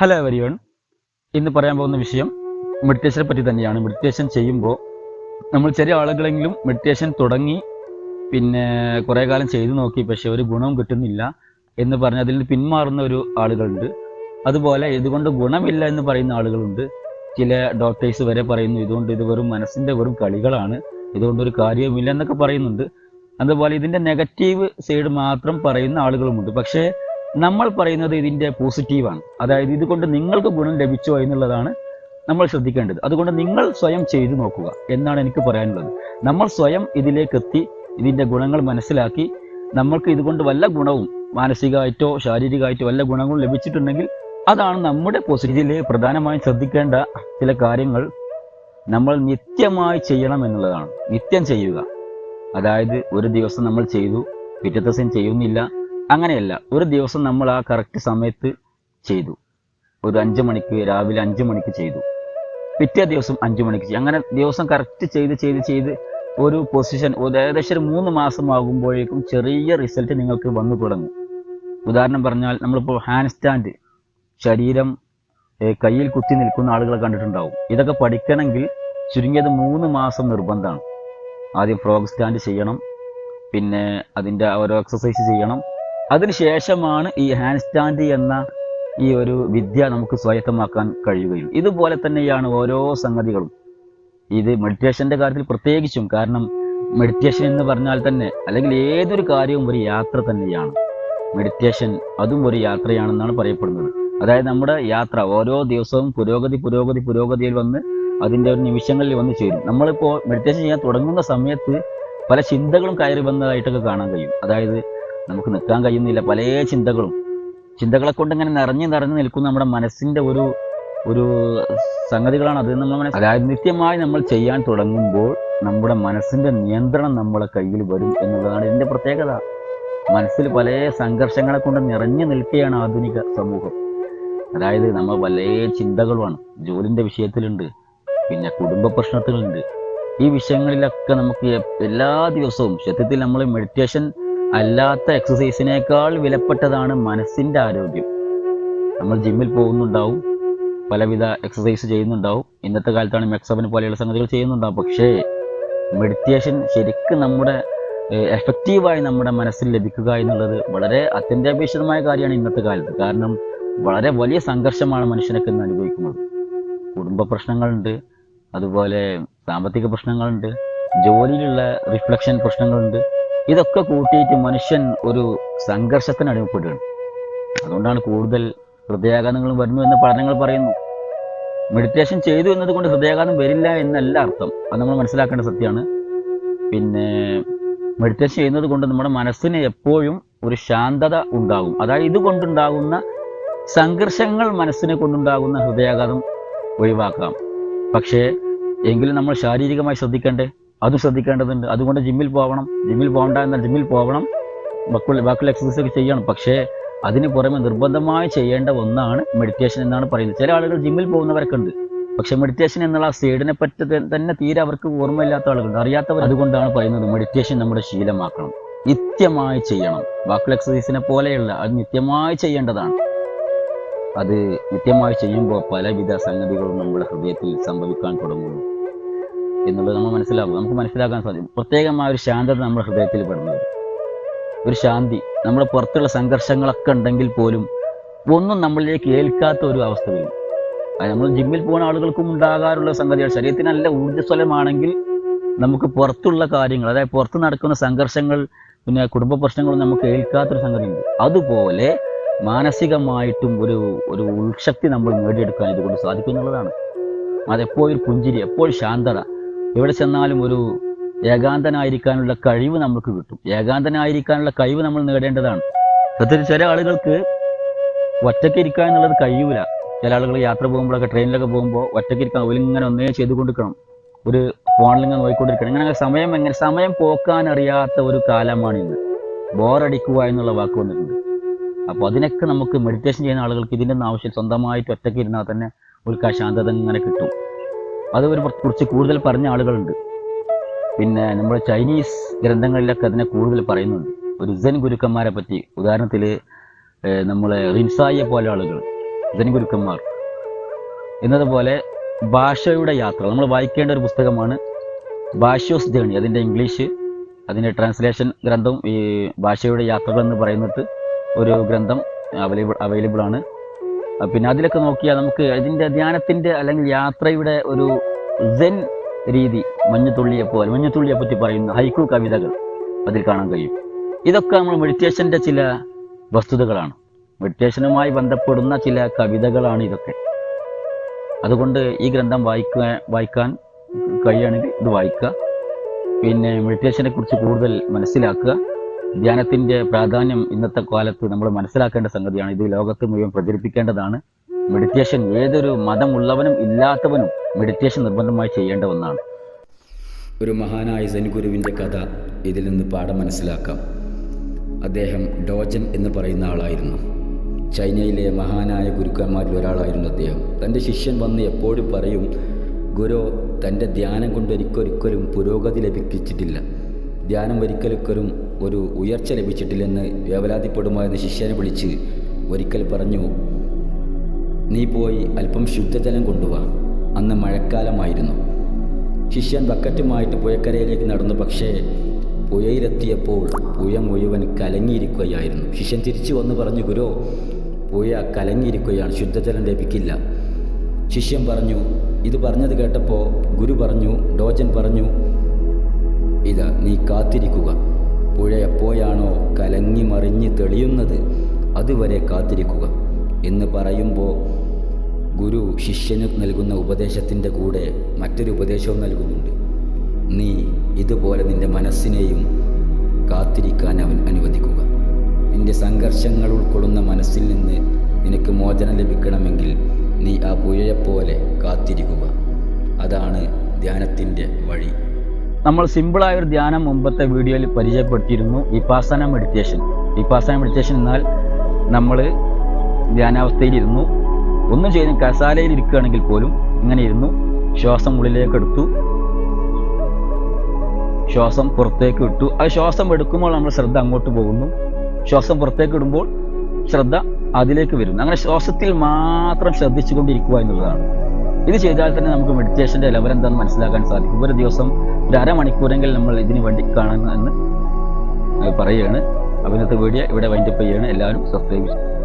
Hello everyone ഇന്ന് പറയാൻ പോകുന്ന വിഷയം മെഡിറ്റേഷനെ പറ്റി തന്നെയാണ്. മെഡിറ്റേഷൻ ചെയ്യുമ്പോൾ നമ്മൾ ചെറിയ ആളുകളെങ്കിലും മെഡിറ്റേഷൻ തുടങ്ങി പിന്നെ കുറേ കാലം ചെയ്തു നോക്കി. പക്ഷേ ഒരു ഗുണവും കിട്ടുന്നില്ല എന്ന് പറഞ്ഞ് അതിൽ നിന്ന് പിന്മാറുന്ന ഒരു ആളുകളുണ്ട്. അതുപോലെ ഇതുകൊണ്ട് ഗുണമില്ല എന്ന് പറയുന്ന ആളുകളുണ്ട്. ചില ഡോക്ടേഴ്സ് വരെ പറയുന്നു ഇതുകൊണ്ട് ഇത് വെറും മനസ്സിന്റെ വെറും കളികളാണ്. ഇതുകൊണ്ട് ഒരു കാര്യവുമില്ല എന്നൊക്കെ പറയുന്നുണ്ട്. അതുപോലെ ഇതിന്റെ നെഗറ്റീവ് സൈഡ് മാത്രം പറയുന്ന ആളുകളുമുണ്ട്. പക്ഷേ നമ്മൾ പറയുന്നത് ഇതിന്റെ പോസിറ്റീവാണ് അതായത് ഇതുകൊണ്ട് നിങ്ങൾക്ക് ഗുണം ലഭിച്ചോ എന്നുള്ളതാണ് നമ്മൾ ശ്രദ്ധിക്കേണ്ടത്. അതുകൊണ്ട് നിങ്ങൾ സ്വയം ചെയ്തു നോക്കുക എന്നാണ് എനിക്ക് പറയാനുള്ളത്. നമ്മൾ സ്വയം ഇതിലേക്ക് എത്തി ഇതിന്റെ ഗുണങ്ങൾ മനസ്സിലാക്കി നമ്മൾക്ക് ഇതുകൊണ്ട് വല്ല ഗുണവും മാനസികമായിട്ടോ ശാരീരികമായിട്ടോ വല്ല ഗുണങ്ങളും ലഭിച്ചിട്ടുണ്ടെങ്കിൽ അതാണ് നമ്മുടെ പോസിറ്റീവിലെ പ്രധാനമായും ശ്രദ്ധിക്കേണ്ട ചില കാര്യങ്ങൾ. നമ്മൾ നിത്യമായി ചെയ്യണം എന്നുള്ളതാണ്. നിത്യം ചെയ്യുക. അതായത് ഒരു ദിവസം നമ്മൾ ചെയ്തു പിറ്റത്തെ ദിവസം ചെയ്യുന്നില്ല അങ്ങനെയല്ല ഒരു ദിവസം നമ്മൾ ആ കറക്റ്റ് സമയത്ത് ചെയ്തു. ഒരു അഞ്ച് മണിക്ക് രാവിലെ അഞ്ച് മണിക്ക് ചെയ്തു. പിറ്റേ ദിവസം അഞ്ച് മണിക്ക് ചെയ്തു. അങ്ങനെ ദിവസം കറക്റ്റ് ചെയ്ത് ചെയ്ത് ചെയ്ത് ഒരു പൊസിഷൻ ഏകദേശം ഒരു മൂന്ന് മാസമാകുമ്പോഴേക്കും ചെറിയ റിസൾട്ട് നിങ്ങൾക്ക് വന്നു തുടങ്ങും. ഉദാഹരണം പറഞ്ഞാൽ നമ്മളിപ്പോൾ ഹാൻഡ് സ്റ്റാൻഡ് ശരീരം കയ്യിൽ കുത്തി നിൽക്കുന്ന ആളുകളെ കണ്ടിട്ടുണ്ടാവും. ഇതൊക്കെ പഠിക്കണമെങ്കിൽ ചുരുങ്ങിയത് മൂന്ന് മാസം നിർബന്ധമാണ്. ആദ്യം ഫ്രോഗ് സ്റ്റാൻഡ് ചെയ്യണം. പിന്നെ അതിന്റെ ഓരോ എക്സസൈസ് ചെയ്യണം. അതിനുശേഷമാണ് ഈ ഹാൻഡ് സ്റ്റാൻഡ് എന്ന ഈ ഒരു വിദ്യ നമുക്ക് സ്വായത്തമാക്കാൻ കഴിയുകയും ഇതുപോലെ തന്നെയാണ് ഓരോ സംഗതികളും. ഇത് മെഡിറ്റേഷന്റെ കാര്യത്തിൽ പ്രത്യേകിച്ചും കാരണം മെഡിറ്റേഷൻ എന്ന് പറഞ്ഞാൽ തന്നെ അല്ലെങ്കിൽ ഏതൊരു കാര്യവും ഒരു യാത്ര തന്നെയാണ്. മെഡിറ്റേഷൻ അതും ഒരു യാത്രയാണെന്നാണ് പറയപ്പെടുന്നത്. അതായത് നമ്മുടെ യാത്ര ഓരോ ദിവസവും പുരോഗതി പുരോഗതി പുരോഗതിയിൽ വന്ന് അതിന്റെ ഒരു നിമിഷങ്ങളിൽ വന്ന് ചേരും. നമ്മളിപ്പോൾ മെഡിറ്റേഷൻ ചെയ്യാൻ തുടങ്ങുന്ന സമയത്ത് പല ചിന്തകളും കയറി വന്നതായിട്ടൊക്കെ കാണാൻ കഴിയും. അതായത് നമുക്ക് നിൽക്കാൻ കഴിയുന്നില്ല. പല ചിന്തകളും. ചിന്തകളെ കൊണ്ട് ഇങ്ങനെ നിറഞ്ഞു നിറഞ്ഞു നിൽക്കുന്ന നമ്മുടെ മനസ്സിന്റെ ഒരു ഒരു സംഗതികളാണ് അത് നമ്മൾ മനസ്സ് അതായത് നിത്യമായി നമ്മൾ ചെയ്യാൻ തുടങ്ങുമ്പോൾ നമ്മുടെ മനസ്സിന്റെ നിയന്ത്രണം നമ്മളെ കയ്യിൽ വരും എന്നുള്ളതാണ് ഇതിന്റെ പ്രത്യേകത. മനസ്സിൽ പല സംഘർഷങ്ങളെ കൊണ്ട് നിറഞ്ഞു നിൽക്കുകയാണ് ആധുനിക സമൂഹം. അതായത് നമ്മൾ പല ചിന്തകളുമാണ്. ജോലിന്റെ വിഷയത്തിലുണ്ട്. പിന്നെ കുടുംബ പ്രശ്നത്തിലുണ്ട്. ഈ വിഷയങ്ങളിലൊക്കെ നമുക്ക് എല്ലാ ദിവസവും സത്യത്തിൽ നമ്മൾ മെഡിറ്റേഷൻ അല്ലാത്ത എക്സസൈസിനേക്കാൾ വിലപ്പെട്ടതാണ് മനസ്സിന്റെ ആരോഗ്യം. നമ്മൾ ജിമ്മിൽ പോകുന്നുണ്ടാവും. പലവിധ എക്സസൈസ് ചെയ്യുന്നുണ്ടാവും. ഇന്നത്തെ കാലത്താണ് മെക്സബിന് പോലെയുള്ള സംഗതികൾ ചെയ്യുന്നുണ്ടാവും. പക്ഷേ മെഡിറ്റേഷൻ ശരിക്കും നമ്മുടെ എഫക്റ്റീവായി നമ്മുടെ മനസ്സിൽ ലഭിക്കുക എന്നുള്ളത് വളരെ അത്യന്താപേക്ഷിതമായ കാര്യമാണ് ഇന്നത്തെ കാലത്ത്. കാരണം വളരെ വലിയ സംഘർഷമാണ് മനുഷ്യനൊക്കെ ഇന്ന് അനുഭവിക്കുന്നത്. കുടുംബ പ്രശ്നങ്ങളുണ്ട്. അതുപോലെ സാമ്പത്തിക പ്രശ്നങ്ങളുണ്ട്. ജോലിയിലുള്ള റിഫ്ലക്ഷൻ പ്രശ്നങ്ങളുണ്ട്. ഇതൊക്കെ കൂട്ടിയിട്ട് മനുഷ്യൻ ഒരു സംഘർഷത്തിന് അടിമപ്പെടുകയാണ് അതുകൊണ്ടാണ് കൂടുതൽ ഹൃദയാഘാതങ്ങളും വരുന്നു എന്ന് പഠനങ്ങൾ പറയുന്നു. മെഡിറ്റേഷൻ ചെയ്തു എന്നതുകൊണ്ട് ഹൃദയാഘാതം വരില്ല എന്നല്ല അർത്ഥം. അത് നമ്മൾ മനസ്സിലാക്കേണ്ട സത്യമാണ്. പിന്നെ മെഡിറ്റേഷൻ ചെയ്യുന്നത് കൊണ്ട് നമ്മുടെ മനസ്സിന് എപ്പോഴും ഒരു ശാന്തത ഉണ്ടാകും. അതായത് ഇതുകൊണ്ടുണ്ടാകുന്ന സംഘർഷങ്ങൾ മനസ്സിനെ കൊണ്ടുണ്ടാകുന്ന ഹൃദയാഘാതം ഒഴിവാക്കാം. പക്ഷേ എങ്കിലും നമ്മൾ ശാരീരികമായി ശ്രദ്ധിക്കണ്ടേ? അതും ശ്രദ്ധിക്കേണ്ടതുണ്ട്. അതുകൊണ്ട് ജിമ്മിൽ പോകണം ജിമ്മിൽ പോകണ്ട എന്നാൽ ജിമ്മിൽ പോകണം ബാക്കിയുള്ള ബാക്കിയുള്ള എക്സസൈസ് ഒക്കെ ചെയ്യണം. പക്ഷേ അതിന് പുറമെ നിർബന്ധമായി ചെയ്യേണ്ട ഒന്നാണ് മെഡിറ്റേഷൻ എന്നാണ് പറയുന്നത്. ചില ആളുകൾ ജിമ്മിൽ പോകുന്നവരൊക്കെ ഉണ്ട്. പക്ഷെ മെഡിറ്റേഷൻ എന്നുള്ള ആ പറ്റി തന്നെ തീരെ അവർക്ക് ഓർമ്മയില്ലാത്ത ആളുകളുണ്ട്. അറിയാത്തവർ അതുകൊണ്ടാണ് പറയുന്നത് മെഡിറ്റേഷൻ നമ്മുടെ ശീലമാക്കണം. നിത്യമായി ചെയ്യണം. ബാക്കിയുള്ള എക്സസൈസിനെ പോലെയുള്ള അത് നിത്യമായി ചെയ്യേണ്ടതാണ്. അത് നിത്യമായി ചെയ്യുമ്പോൾ പലവിധ സംഗതികളും നമ്മുടെ ഹൃദയത്തിൽ സംഭവിക്കാൻ തുടങ്ങുന്നു. എന്നുള്ളത് നമ്മൾ മനസ്സിലാവും നമുക്ക് മനസ്സിലാക്കാൻ സാധിക്കും. പ്രത്യേകമായ ഒരു ശാന്തത നമ്മുടെ ഹൃദയത്തിൽ പെടുന്നത് ഒരു ശാന്തി. നമ്മുടെ പുറത്തുള്ള സംഘർഷങ്ങളൊക്കെ ഉണ്ടെങ്കിൽ പോലും ഒന്നും നമ്മളിലേക്ക് ഏൽക്കാത്ത ഒരു അവസ്ഥ വരും. അത് നമ്മൾ ജിമ്മിൽ പോകുന്ന ആളുകൾക്കും ഉണ്ടാകാറുള്ള സംഗതികൾ ശരീരത്തിന് നല്ല ഊർജസ്വലമാണെങ്കിൽ നമുക്ക് പുറത്തുള്ള കാര്യങ്ങൾ അതായത് പുറത്ത് നടക്കുന്ന സംഘർഷങ്ങൾ പിന്നെ കുടുംബ പ്രശ്നങ്ങളും നമുക്ക് ഏൽക്കാത്തൊരു സംഗതിയുണ്ട്. അതുപോലെ മാനസികമായിട്ടും ഒരു ഒരു ഉൾശക്തി നമ്മൾ നേടിയെടുക്കാൻ ഇതുകൊണ്ട് സാധിക്കും എന്നുള്ളതാണ്. അതെപ്പോഴും പുഞ്ചിരി എപ്പോഴും ശാന്തത. എവിടെ ചെന്നാലും ഒരു ഏകാന്തനായിരിക്കാനുള്ള കഴിവ് നമുക്ക് കിട്ടും. ഏകാന്തനായിരിക്കാനുള്ള കഴിവ് നമ്മൾ നേടേണ്ടതാണ്. അതൊരു ചില ആളുകൾക്ക് ഒറ്റയ്ക്ക് ഇരിക്കുക എന്നുള്ളത് കഴിയൂല. ചില ആളുകൾ യാത്ര പോകുമ്പോഴൊക്കെ ട്രെയിനിലൊക്കെ പോകുമ്പോൾ ഒറ്റയ്ക്ക് ഇരിക്കാൻ അവരിങ്ങനെ ഒന്നേ കൊടുക്കണം ഒരു ഫോണിലിങ്ങനെ നോക്കിക്കൊണ്ടിരിക്കണം. ഇങ്ങനെ സമയം എങ്ങനെ സമയം പോക്കാൻ അറിയാത്ത ഒരു കാലമാണ് ഇന്ന്. ബോറടിക്കുക എന്നുള്ള വാക്ക് വന്നിട്ടുണ്ട്. അപ്പോൾ അതിനൊക്കെ നമുക്ക് മെഡിറ്റേഷൻ ചെയ്യുന്ന ആളുകൾക്ക് ഇതിന്റെ ഒന്നും ആവശ്യം സ്വന്തമായിട്ട് ഒറ്റയ്ക്ക് ഇരുന്നാൽ തന്നെ ഒരു ശാന്തത ഇങ്ങനെ കിട്ടും. അത് ഒരു കുറിച്ച് കൂടുതൽ പറഞ്ഞ ആളുകളുണ്ട്. പിന്നെ നമ്മുടെ ചൈനീസ് ഗ്രന്ഥങ്ങളിലൊക്കെ അതിനെ കൂടുതൽ പറയുന്നുണ്ട്. ഒരു സെൻ ഗുരുക്കന്മാരെ പറ്റി. ഉദാഹരണത്തിൽ നമ്മളെ റിൻസായിയെ പോലെ ആളുകൾ ജൻ ഗുരുക്കന്മാർ. എന്നതുപോലെ ഭാഷയുടെ യാത്ര. നമ്മൾ വായിക്കേണ്ട ഒരു പുസ്തകമാണ് ഭാഷ്യോസ് ജേണി. അതിന്റെ ഇംഗ്ലീഷ് അതിന്റെ ട്രാൻസ്ലേഷൻ ഗ്രന്ഥം ഈ ഭാഷയുടെ യാത്രകൾ എന്ന് പറയുന്നിട്ട് ഒരു ഗ്രന്ഥം അവൈലബിൾ അവൈലബിൾ ആണ് പിന്നെ അതിലൊക്കെ നോക്കിയാൽ നമുക്ക് ഇതിന്റെ ധ്യാനത്തിന്റെ അല്ലെങ്കിൽ യാത്രയുടെ ഒരു സെൻ രീതി മഞ്ഞുതുള്ളിയെ പോലെ മഞ്ഞുതുള്ളിയെ പറ്റി പറയുന്ന ഹൈക്കു കവിതകൾ അതിൽ കാണാൻ കഴിയും. ഇതൊക്കെ നമ്മൾ മെഡിറ്റേഷന്റെ ചില വസ്തുതകളാണ്. മെഡിറ്റേഷനുമായി ബന്ധപ്പെടുന്ന ചില കവിതകളാണ് ഇതൊക്കെ. അതുകൊണ്ട് ഈ ഗ്രന്ഥം വായിക്കാൻ വായിക്കാൻ കഴിയുകയാണെങ്കിൽ ഇത് വായിക്കുക. പിന്നെ മെഡിറ്റേഷനെ കുറിച്ച് കൂടുതൽ മനസ്സിലാക്കുക. ധ്യാനത്തിന്റെ പ്രാധാന്യം ഇന്നത്തെ കാലത്ത് നമ്മൾ മനസ്സിലാക്കേണ്ട സംഗതിയാണ്. ഇത് ലോകത്ത് മുഴുവൻ പ്രചരിപ്പിക്കേണ്ടതാണ്. മെഡിറ്റേഷൻ ഏതൊരു മതമുള്ളവനും ഇല്ലാത്തവനും മെഡിറ്റേഷൻ നിർബന്ധമായി ചെയ്യേണ്ട ഒന്നാണ്. ഒരു മഹാനായ സെൻ ഗുരുവിന്റെ കഥ ഇതിൽ നിന്ന് പാഠം മനസ്സിലാക്കാം. അദ്ദേഹം ഡോജൻ എന്ന് പറയുന്ന ആളായിരുന്നു. ചൈനയിലെ മഹാനായ ഗുരുക്കന്മാരിൽ ഒരാളായിരുന്നു അദ്ദേഹം. തന്റെ ശിഷ്യൻ വന്ന് എപ്പോഴും പറയും ഗുരു തന്റെ ധ്യാനം കൊണ്ട് ഒരിക്കലും പുരോഗതി ലഭിച്ചിട്ടില്ല. ധ്യാനം ഒരിക്കലൊരിക്കലും ഒരു ഉയർച്ച ലഭിച്ചിട്ടില്ലെന്ന് വേവലാതിപ്പെടുമായിരുന്ന ശിഷ്യനെ വിളിച്ച് ഒരിക്കൽ പറഞ്ഞു നീ പോയി അല്പം ശുദ്ധജലം കൊണ്ടുവാ. അന്ന് മഴക്കാലമായിരുന്നു. ശിഷ്യൻ ബക്കറ്റുമായിട്ട് പുഴക്കരയിലേക്ക് നടന്നു. പക്ഷേ പുഴയിലെത്തിയപ്പോൾ പുഴ മുഴുവൻ കലങ്ങിയിരിക്കുകയായിരുന്നു. ശിഷ്യൻ തിരിച്ചു വന്ന് പറഞ്ഞു ഗുരു പുഴ കലങ്ങിയിരിക്കുകയാണ്. ശുദ്ധജലം ലഭിക്കില്ല. ശിഷ്യൻ പറഞ്ഞു ഇത് പറഞ്ഞത് കേട്ടപ്പോൾ ഗുരു പറഞ്ഞു ഡോജൻ പറഞ്ഞു ഇതാ നീ കാത്തിരിക്കുക. പുഴ എപ്പോഴാണോ കലങ്ങി മറിഞ്ഞ് തെളിയുന്നത് അതുവരെ കാത്തിരിക്കുക എന്ന് പറയുമ്പോൾ ഗുരു ശിഷ്യന് നൽകുന്ന ഉപദേശത്തിന്റെ കൂടെ മറ്റൊരു ഉപദേശവും നൽകുന്നുണ്ട്. നീ ഇതുപോലെ നിന്റെ മനസ്സിനെയും കാത്തിരിക്കാൻ അവൻ അനുവദിക്കുക. നിന്റെ സംഘർഷങ്ങൾ ഉൾക്കൊള്ളുന്ന മനസ്സിൽ നിന്ന് നിനക്ക് മോചനം ലഭിക്കണമെങ്കിൽ നീ ആ പുഴയെപ്പോലെ കാത്തിരിക്കുക. അതാണ് ധ്യാനത്തിന്റെ വഴി. നമ്മൾ സിമ്പിളായ ഒരു ധ്യാനം മുമ്പത്തെ വീഡിയോയിൽ പരിചയപ്പെടുത്തിയിരുന്നു വിപാസന മെഡിറ്റേഷൻ വിപാസന മെഡിറ്റേഷൻ എന്നാൽ നമ്മൾ ധ്യാനാവസ്ഥയിലിരുന്നു ഒന്നും ചെയ്ത് കസാലയിൽ ഇരിക്കുകയാണെങ്കിൽ പോലും ഇങ്ങനെ ഇരുന്നു. ശ്വാസം ഉള്ളിലേക്ക് എടുത്തു. ശ്വാസം പുറത്തേക്ക് ഇട്ടു. ആ ശ്വാസം എടുക്കുമ്പോൾ നമ്മൾ ശ്രദ്ധ അങ്ങോട്ട് പോകുന്നു. ശ്വാസം പുറത്തേക്ക് ഇടുമ്പോൾ ശ്രദ്ധ അതിലേക്ക് വരുന്നു. അങ്ങനെ ശ്വാസത്തിൽ മാത്രം ശ്രദ്ധിച്ചുകൊണ്ടിരിക്കുക എന്നുള്ളതാണ്. ഇത് ചെയ്താൽ തന്നെ നമുക്ക് മെഡിറ്റേഷന്റെ ലെവൽ എന്താണെന്ന് മനസ്സിലാക്കാൻ സാധിക്കും. ഒരു ദിവസം ഒരു അരമണിക്കൂറെങ്കിലും നമ്മൾ ഇതിന് വേണ്ടി കാണുന്നു എന്ന് പറയുകയാണ്. അപ്പോൾ വീഡിയോ ഇവിടെ വൈൻഡപ്പ് ചെയ്യുകയാണ്. എല്ലാവരും സബ്സ്ക്രൈബ് ചെയ്യും